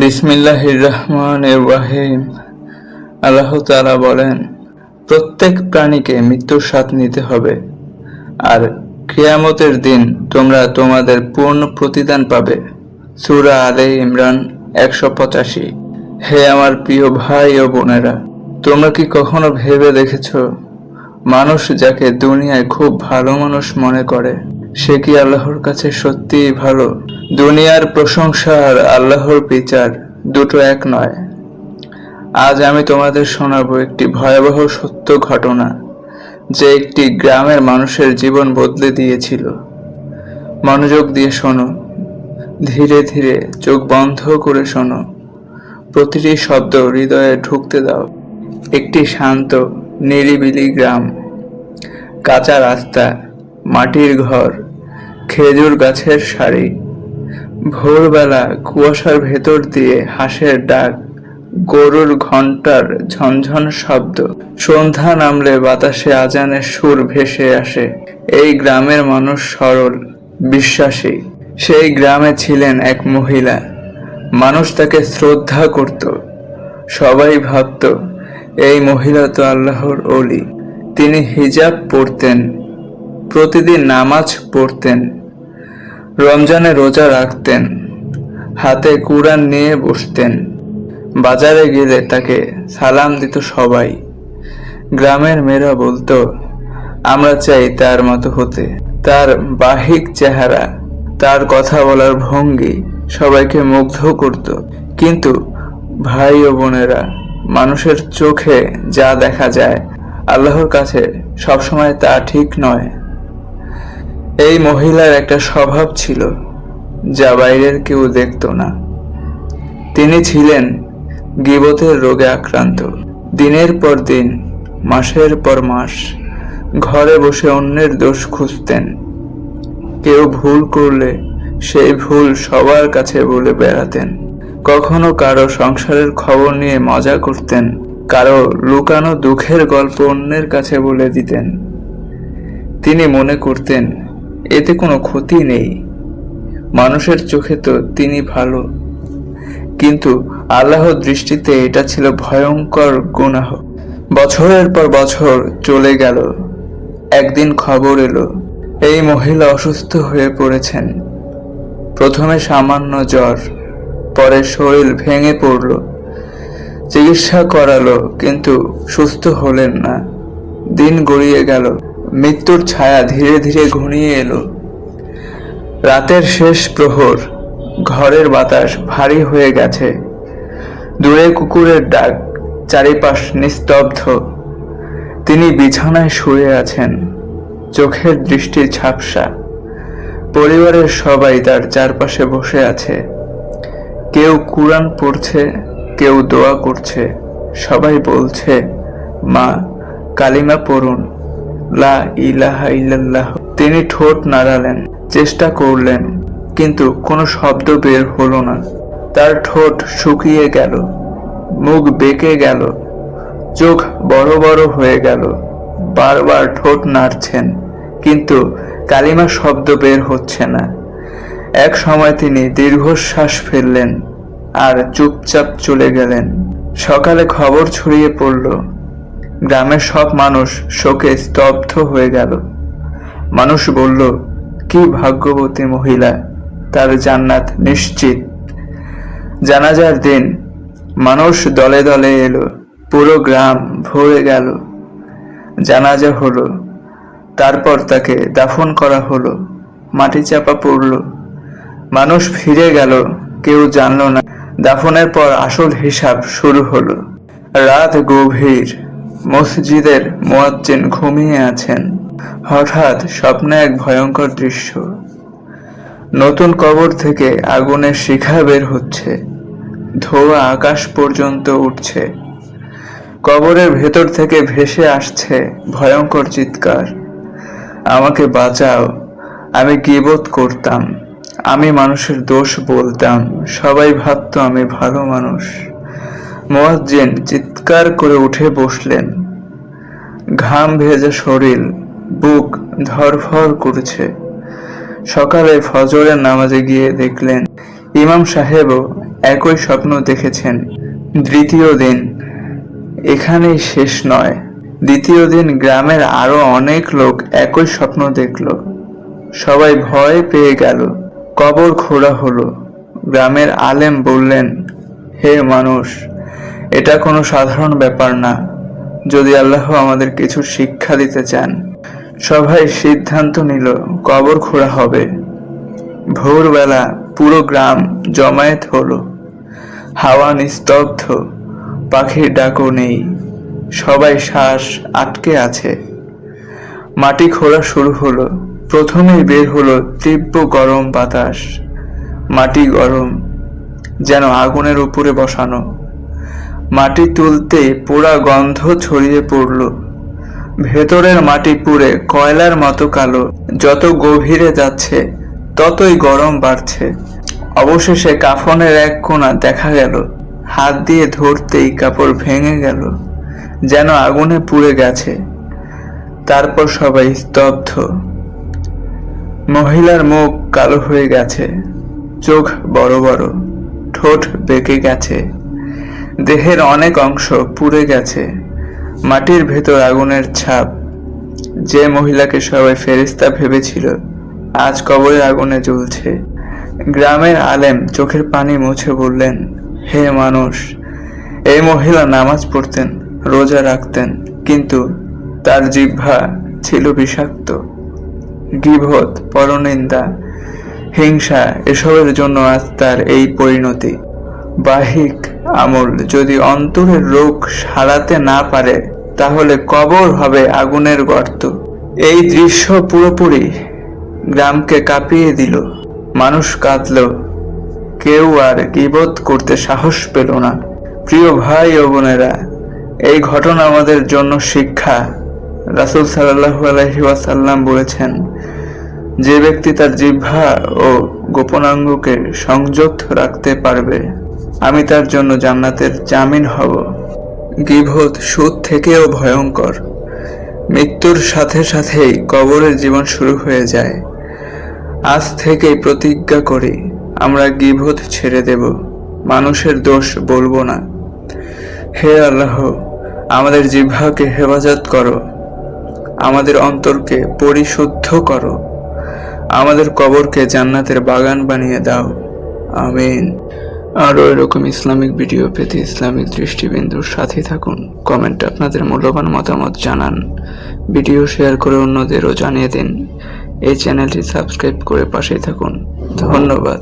বিসমিল্লাহির রহমান রাহিম। আল্লাহ তাআলা বলেন, প্রত্যেক প্রাণীকে মৃত্যুর স্বাদ নিতে হবে, আর কিয়ামতের দিন তোমরা তোমাদের পূর্ণ প্রতিদান পাবে। সূরা আলে ইমরান একশো পঁচাশি। হে আমার প্রিয় ভাই ও বোনেরা, তোমরা কি কখনো ভেবে দেখেছ, মানুষ যাকে দুনিয়ায় খুব ভালো মানুষ মনে করে সে কি আল্লাহর কাছে সত্যিই ভালো? দুনিয়ার প্রশংসা আর আল্লাহর বিচার দুটো এক নয়। আজ আমি তোমাদের শোনাবো একটি ভয়াবহ সত্য ঘটনা, যে একটি গ্রামের মানুষের জীবন বদলে দিয়েছিল। মনোযোগ দিয়ে শোনো, ধীরে ধীরে চোখ বন্ধ করে শোনো, প্রতিটি শব্দ হৃদয়ে ঢুকতে দাও। একটি শান্ত, নিরিবিলি গ্রাম, কাঁচা রাস্তা, মাটির ঘর খেজুর গাছের সারি। ভোরবেলা কুয়াশার ভেতর দিয়ে হাঁসের ডাক, গরুর ঘণ্টার ঝনঝন শব্দ। সন্ধ্যা নামলে বাতাসে আজানের সুর ভেসে আসে। এই গ্রামের মানুষ সরল, বিশ্বাসী। সেই গ্রামে ছিলেন এক মহিলা। মানুষ তাকে শ্রদ্ধা করত। সবাই ভাবত, এই মহিলা তো আল্লাহর অলি তিনি হিজাব পড়তেন, প্রতিদিন নামাজ পড়তেন। রমজানে রোজা রাখতেন, হাতে কুরআন নিয়ে বসতেন। বাজারে গেলে তাকে সালাম দিত সবাই। গ্রামের মেয়েরা বলতো, আমরা চাই তার মতো হতে। তার বাহিক চেহারা, তার কথা বলার ভঙ্গি সবাইকে মুগ্ধ করত। কিন্তু ভাই ও বোনেরা, মানুষের চোখে যা দেখা যায়, আল্লাহর কাছে সবসময় তা ঠিক নয়। এই মহিলার একটা স্বভাব ছিল, যা বাইরের কেউ দেখত না। তিনি ছিলেন গিবতের রোগে আক্রান্ত। দিনের পর দিন, মাসের পর মাস, ঘরে বসে অন্যের দোষ খুঁজতেন। কেউ ভুল করলে সেই ভুল সবার কাছে বলে বেড়াতেন। কখনো কারও সংসারের খবর নিয়ে মজা করতেন, কারও লুকানো দুঃখের গল্প অন্যের কাছে বলে দিতেন। তিনি মনে করতেন এতে কোনো ক্ষতি নেই। মানুষের চোখে তো তিনি ভালো। কিন্তু আল্লাহর দৃষ্টিতে এটা ছিল ভয়ঙ্কর গুনাহ। বছরের পর বছর চলে গেল। একদিন খবর এলো, এই মহিলা অসুস্থ হয়ে পড়েছেন। প্রথমে সামান্য জ্বর, পরে শরীর ভেঙে পড়ল। চিকিৎসা করালো, কিন্তু সুস্থ হলেন না। দিন গড়িয়ে গেল। মৃত্যুর ছায়া ধীরে ধীরে ঘনিয়ে এলো। রাতের শেষ প্রহর, ঘরের বাতাস ভারী হয়ে গেছে। দূরে কুকুরের ডাক, চারিপাশ নিস্তব্ধ। তিনি বিছানায় শুয়ে আছেন, চোখের দৃষ্টি ঝাপসা। পরিবারের সবাই তার চারপাশে বসে আছে। কেউ কুরআন পড়ছে, কেউ দোয়া করছে। সবাই বলছে, মা, কালিমা পড়ুন। লা ইলাহা ইল্লাল্লাহ। তিনি ঠোঁট নাড়ালেন, চেষ্টা করলেন, কিন্তু কোনো শব্দ বের হলো না। তার ঠোঁট শুকিয়ে গেল, মুখ বেঁকে গেল, চোখ বড় বড় হয়ে গেল। বারবার ঠোঁট নাড়ছেন, কিন্তু কালিমা শব্দ বের হচ্ছে না। এক সময় তিনি দীর্ঘশ্বাস ফেললেন আর চুপচাপ চলে গেলেন। সকালে খবর ছড়িয়ে পড়ল গ্রামের সব মানুষ শোকে স্তব্ধ হয়ে গেল। মানুষ বলল, কি ভাগ্যবতী মহিলা, তার জান্নাত নিশ্চিত। জানাজার দিন মানুষ দলে দলে এলো, পুরো গ্রাম ভরে গেল। জানাজা হলো, তারপর তাকে দাফন করা হলো, মাটি চাপা পড়ল। মানুষ ফিরে গেল, কেউ জানলো না। দাফনের পর আসল হিসাব শুরু হলো। রাত গভীর। মসজিদের মোয়াজ্জিন ঘুমিয়ে আছেন। হঠাৎ স্বপ্নে এক ভয়ঙ্কর দৃশ্য। নতুন কবর থেকে আগুনের শিখা বের হচ্ছে। ধোয়া আকাশ পর্যন্ত উঠছে। কবরের ভেতর থেকে ভেসে আসছে ভয়ঙ্কর চিৎকার। আমাকে বাঁচাও, আমি গিবত করতাম, আমি মানুষের দোষ বলতাম, সবাই ভাবতো আমি ভালো মানুষ। মোয়াজ্জিন চিৎকার করে উঠে বসলেন। ঘাম ভেজা শরীর, বুক ধরফর করছে। সকালে ফজরের নামাজে গিয়ে দেখলেন, ইমাম সাহেবও একই স্বপ্ন দেখেছেন। দ্বিতীয় দিন, এখানেই শেষ নয়। দ্বিতীয় দিন গ্রামের আরও অনেক লোক একই স্বপ্ন দেখল। সবাই ভয় পেয়ে গেল। কবর খোঁড়া হলো। গ্রামের আলেম বললেন, হে মানুষ এটা কোনো সাধারণ ব্যাপার না। যদি আল্লাহ আমাদের কিছু শিক্ষা দিতে চান সবাই সিদ্ধান্ত নিল, কবর খোঁড়া হবে। ভোরবেলা পুরো গ্রাম জমায়েত হলো। হাওয়া নিস্তব্ধ, পাখির ডাকও নেই। সবাই শ্বাস আটকে আছে। মাটি খোঁড়া শুরু হলো। প্রথমেই বের হলো তীব্র গরম বাতাস। মাটি গরম, যেন আগুনের উপরে বসানো। মাটি তুলতে পোড়া গন্ধ ছড়িয়ে পড়ল। ভেতরের মাটি পুড়ে কয়লার মতো কালো, যত গভীরে যাচ্ছে, ততই গরম বাড়ছে। অবশেষে কাফনের এক কোণা দেখা গেল। হাত দিয়ে ধরতেই কাপড় ভেঙে গেল, যেন আগুনে পুড়ে গেছে। তারপর সবাই স্তব্ধ। মহিলার মুখ কালো হয়ে গেছে, চোখ বড় বড়, ঠোঁট বেঁকে গেছে। দেহের অনেক অংশ পুড়ে গেছে। মাটির ভেতর আগুনের ছাপ। যে মহিলাকে সবাই ফেরিস্তা ভেবেছিল, আজ কবরের আগুনে জ্বলছে। গ্রামের আলেম চোখের পানি মুছে বললেন, হে মানুষ, এই মহিলা নামাজ পড়তেন, রোজা রাখতেন, কিন্তু তার জিহ্বা ছিল বিষাক্ত। গিভত পরনিন্দা, হিংসা, এসবের জন্য আজ তার এই পরিণতি। বাহিক আমল। যদি অন্তরের রোগ সারাতে না পারে, তাহলে কবর হবে আগুনের গর্ত। এই দৃশ্য পুরোপুরি গ্রামকে কাঁপিয়ে দিল। মানুষ কাঁদল। কেউ আর গিবত করতে সাহস পেল না। প্রিয় ভাই ও বোনেরা, এই ঘটনা আমাদের জন্য শিক্ষা। রাসুল সাল্লাহ আলহি ওয়াসাল্লাম বলেছেন, যে ব্যক্তি তার জিহ্বা ও গোপনাঙ্গকে সংযুক্ত রাখতে পারবে আমি তার জন্য জান্নাতের জামিন হব। গিভত সুদ থেকেও ভয়ঙ্কর। মৃত্যুর সাথে সাথেই কবরের জীবন শুরু হয়ে যায়। আজ থেকেই প্রতিজ্ঞা করি, আমরা গিভত ছেড়ে দেব। মানুষের দোষ বলব না। হে আল্লাহ, আমাদের জিহ্বাকে হেফাজত করো। আমাদের অন্তরকে পরিশুদ্ধ করো। আমাদের কবরকে জান্নাতের বাগান বানিয়ে দাও। আমিন। আরও এরকম ইসলামিক ভিডিও পেতে ইসলামিক দৃষ্টিবিন্দুর সাথে থাকুন। কমেন্ট আপনাদের মূল্যবান মতামত জানান। ভিডিও শেয়ার করে অন্যদেরও জানিয়ে দিন। এই চ্যানেলটি সাবস্ক্রাইব করে পাশেই থাকুন। ধন্যবাদ।